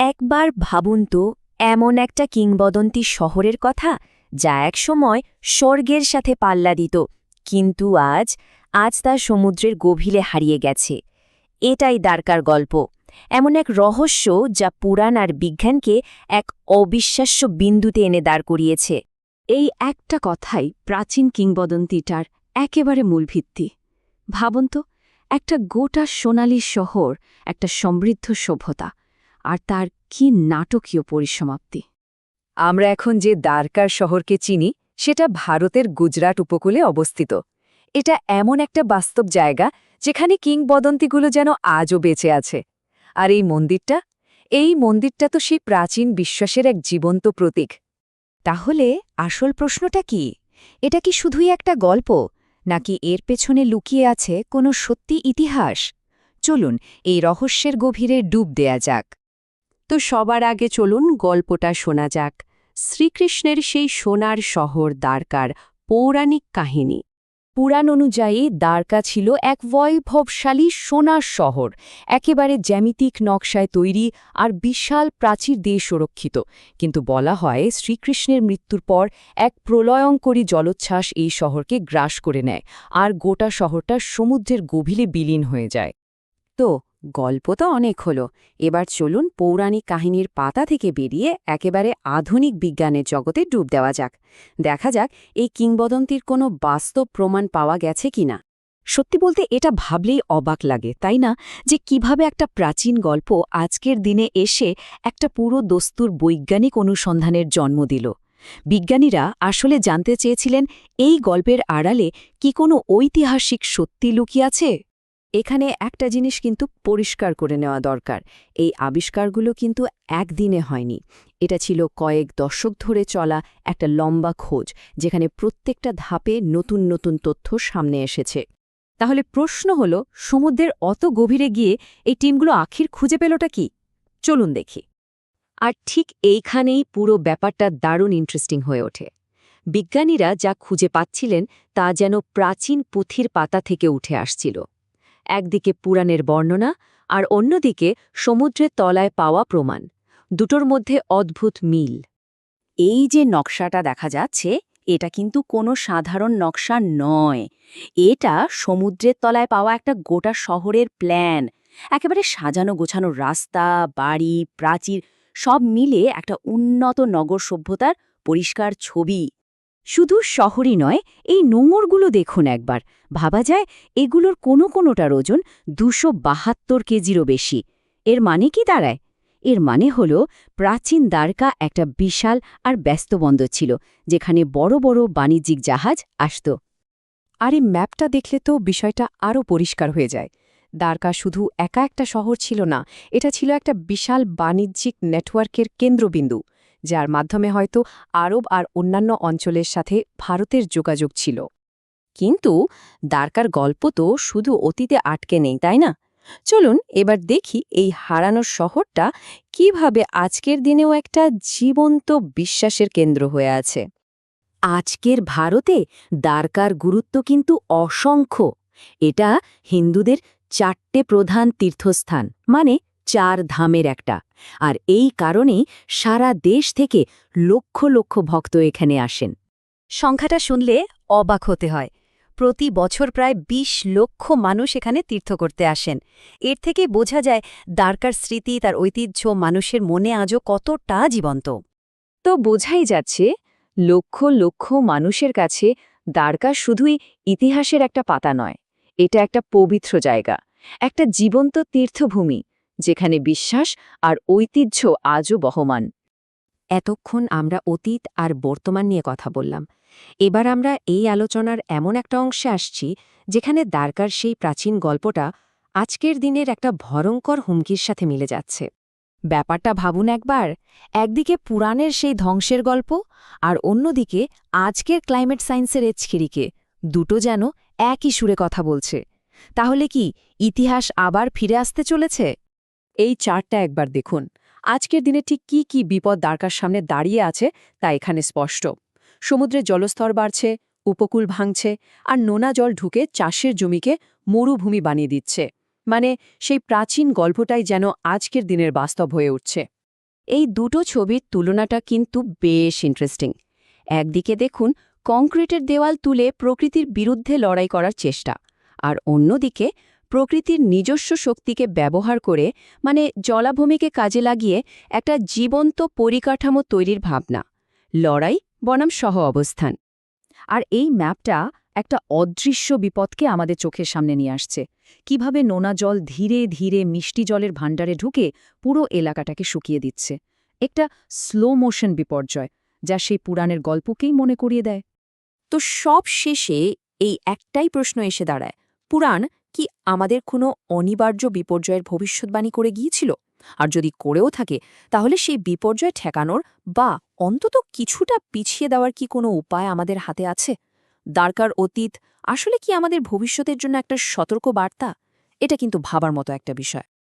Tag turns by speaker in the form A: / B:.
A: একবার ভাবুন তো, এমন একটা কিংবদন্তি শহরের কথা যা একসময় স্বর্গের সাথে পাল্লা দিত, কিন্তু আজ আজ তা সমুদ্রের গভীরে হারিয়ে গেছে। এটাই দ্বারকার গল্প। এমন এক রহস্য যা পুরাণ আর বিজ্ঞানকে এক অবিশ্বাস্য বিন্দুতে এনে দাঁড় করিয়েছে।
B: এই একটা কথাই প্রাচীন কিংবদন্তিটার একেবারে মূল ভিত্তি। ভাবুন তো, একটা গোটা সোনালি শহর, একটা সমৃদ্ধ সভ্যতা আর তার কি নাটকীয় পরিসমাপ্তি।
C: আমরা এখন যে দ্বারকার শহরকে চিনি, সেটা ভারতের গুজরাট উপকূলে অবস্থিত। এটা এমন একটা বাস্তব জায়গা, যেখানে কিংবদন্তিগুলো যেন আজও বেঁচে আছে। আর এই মন্দিরটা? এই মন্দিরটা তো সেই প্রাচীন বিশ্বাসের এক জীবন্ত প্রতীক।
A: তাহলে আসল প্রশ্নটা কি? এটা কি শুধুই একটা গল্প, নাকি এর পেছনে লুকিয়ে আছে কোনো সত্যি ইতিহাস? চলুন এই রহস্যের গভীরে ডুব দেয়া যাক।
B: তো সবার আগে চলুন গল্পটা শোনা যাক। শ্রীকৃষ্ণের সেই সোনার শহর দ্বারকার পৌরাণিক কাহিনী।
A: পুরাণ অনুযায়ী দ্বারকা ছিল এক বৈভবশালী সোনার শহর, একেবারে জ্যামিতিক নকশায় তৈরি আর বিশাল প্রাচীর দিয়ে সুরক্ষিত। কিন্তু বলা হয় শ্রীকৃষ্ণের মৃত্যুর পর এক প্রলয়ঙ্করী জলোচ্ছ্বাস এই শহরকে গ্রাস করে নেয়, আর গোটা শহরটা সমুদ্রের গভীরে বিলীন হয়ে যায়।
B: তো গল্প তো অনেক হলো। এবার চলুন পৌরাণিক কাহিনীর পাতা থেকে বেরিয়ে একেবারে আধুনিক বিজ্ঞানের জগতে ডুব দেওয়া যাক। দেখা যাক এই কিংবদন্তির কোনো বাস্তব প্রমাণ পাওয়া গেছে কিনা।
A: সত্যি বলতে এটা ভাবলেই অবাক লাগে, তাই না? যে কীভাবে একটা প্রাচীন গল্প আজকের দিনে এসে একটা পুরো দস্তুর বৈজ্ঞানিক অনুসন্ধানের জন্ম দিল। বিজ্ঞানীরা আসলে জানতে চেয়েছিলেন, এই গল্পের আড়ালে কি কোনো ঐতিহাসিক সত্যি লুকিয়ে আছে? এখানে একটা জিনিস কিন্তু পরিষ্কার করে নেওয়া দরকার। এই আবিষ্কারগুলো কিন্তু একদিনে হয়নি। এটা ছিল কয়েক দশক ধরে চলা একটা লম্বা খোঁজ, যেখানে প্রত্যেকটা ধাপে নতুন নতুন তথ্য সামনে এসেছে। তাহলে প্রশ্ন হল, সমুদ্রের অত গভীরে গিয়ে এই টিমগুলো আখির খুঁজে পেলটা কি? চলুন দেখি। আর ঠিক এইখানেই পুরো ব্যাপারটা দারুণ ইন্টারেস্টিং হয়ে ওঠে। বিজ্ঞানীরা যা খুঁজে পাচ্ছিলেন তা যেন প্রাচীন পুঁথির পাতা থেকে উঠে আসছিল। একদিকে পুরাণের বর্ণনা আর অন্যদিকে সমুদ্রের তলায় পাওয়া প্রমাণ। দুটোর মধ্যে অদ্ভুত মিল। এই যে নকশাটা দেখা যাচ্ছে, এটা কিন্তু কোনো সাধারণ নকশা নয়। এটা সমুদ্রের তলায় পাওয়া একটা গোটা শহরের প্ল্যান। একেবারে সাজানো গোছানো রাস্তা, বাড়ি, প্রাচীর, সব মিলে একটা উন্নত নগর সভ্যতার পরিষ্কার ছবি। শুধু শহরই নয়, এই নোঙরগুলো দেখুন একবার। ভাবা যায় এগুলোর কোনো কোনোটার ওজন দুশো বাহাত্তর কেজিরও বেশি। এর মানে কি দাঁড়ায়? এর মানে হল প্রাচীন দ্বারকা একটা বিশাল আর ব্যস্ত বন্দর ছিল, যেখানে বড় বড় বাণিজ্যিক জাহাজ আসত।
C: আর এই ম্যাপটা দেখলে তো বিষয়টা আরও পরিষ্কার হয়ে যায়। দ্বারকা শুধু একা একটা শহর ছিল না, এটা ছিল একটা বিশাল বাণিজ্যিক নেটওয়ার্কের কেন্দ্রবিন্দু। যার মাধ্যমে হয়তো আরব আর অন্যান্য অঞ্চলের সাথে ভারতের যোগাযোগ ছিল। কিন্তু দ্বারকার গল্প তো শুধু অতীতে আটকে নেই, তাই না? চলুন এবার দেখি এই হারানোর শহরটা কীভাবে আজকের দিনেও একটা জীবন্ত বিশ্বাসের কেন্দ্র হয়ে আছে।
A: আজকের ভারতে দ্বারকার গুরুত্ব কিন্তু অসংখ্য। এটা হিন্দুদের চারটে প্রধান তীর্থস্থান মানে চার ধামের একটা। আর এই কারণেই সারা দেশ থেকে লক্ষ লক্ষ ভক্ত এখানে আসেন। সংখ্যাটা শুনলে অবাক হতে হয়। প্রতি বছর প্রায় ২০ লক্ষ মানুষ এখানে তীর্থ করতে আসেন। এর থেকে বোঝা যায় দ্বারকার স্মৃতি, তার ঐতিহ্য, মানুষের মনে আজও কতটা জীবন্ত।
C: তো বোঝাই যাচ্ছে, লক্ষ লক্ষ মানুষের কাছে দ্বারকা শুধুই ইতিহাসের একটা পাতা নয়। এটা একটা পবিত্র জায়গা, একটা জীবন্ত তীর্থভূমি। যেখানে বিশ্বাস আর ঐতিহ্য আজও বহমান।
A: এতক্ষণ আমরা অতীত আর বর্তমান নিয়ে কথা বললাম। এবার আমরা এই আলোচনার এমন একটা অংশে আসছি, যেখানে দ্বারকার সেই প্রাচীন গল্পটা আজকের দিনের একটা ভয়ঙ্কর হুমকির সাথে মিলে যাচ্ছে। ব্যাপারটা ভাবুন একবার, একদিকে পুরাণের সেই ধ্বংসের গল্প আর অন্যদিকে আজকের ক্লাইমেট সায়েন্সের এচখিরিকে, দুটো যেন একই সুরে কথা বলছে। তাহলে কি ইতিহাস আবার ফিরে আসতে চলেছে?
C: এই চারটা একবার দেখুন। আজকের দিনে ঠিক কি কি বিপদ দ্বারকার সামনে দাঁড়িয়ে আছে তা এখানে স্পষ্ট। সমুদ্রের জলস্তর বাড়ছে, উপকূল ভাঙছে আর নোনা জল ঢুকে চাষের জমিকে মরুভূমি বানিয়ে দিচ্ছে। মানে সেই প্রাচীন গল্পটাই যেন আজকের দিনের বাস্তব হয়ে উঠছে।
B: এই দুটো ছবির তুলনাটা কিন্তু বেশ ইন্টারেস্টিং একদিকে দেখুন, কংক্রিটের দেওয়াল তুলে প্রকৃতির বিরুদ্ধে লড়াই করার চেষ্টা আর অন্যদিকে প্রকৃতির নিজস্ব শক্তিকে ব্যবহার করে মানে জলাভূমিকে কাজে লাগিয়ে, একটা জীবন্ত পরিকাঠামো তৈরির ভাবনা। লড়াই বনাম সহ অবস্থান।
A: আর এই ম্যাপটা একটা অদৃশ্য বিপদকে আমাদের চোখের সামনে নিয়ে আসছে। কীভাবে নোনা জল ধীরে ধীরে মিষ্টি জলের ভাণ্ডারে ঢুকে পুরো এলাকাটাকে শুকিয়ে দিচ্ছে। একটা স্লো মোশন বিপর্যয়, যা সেই পুরাণের গল্পকেই মনে করিয়ে দেয়।
D: তো সব শেষে এই একটাই প্রশ্ন এসে দাঁড়ায়। পুরাণ কি আমাদের কোনো অনিবার্য বিপর্যয়ের ভবিষ্যৎবাণী করে গিয়েছিল? আর যদি করেও থাকে, তাহলে সেই বিপর্যয় ঠেকানোর বা অন্তত কিছুটা পিছিয়ে দেওয়ার কি কোনো উপায় আমাদের হাতে আছে? দ্বারকার অতীত আসলে কি আমাদের ভবিষ্যতের জন্য একটা সতর্ক বার্তা? এটা কিন্তু ভাবার মতো একটা বিষয়।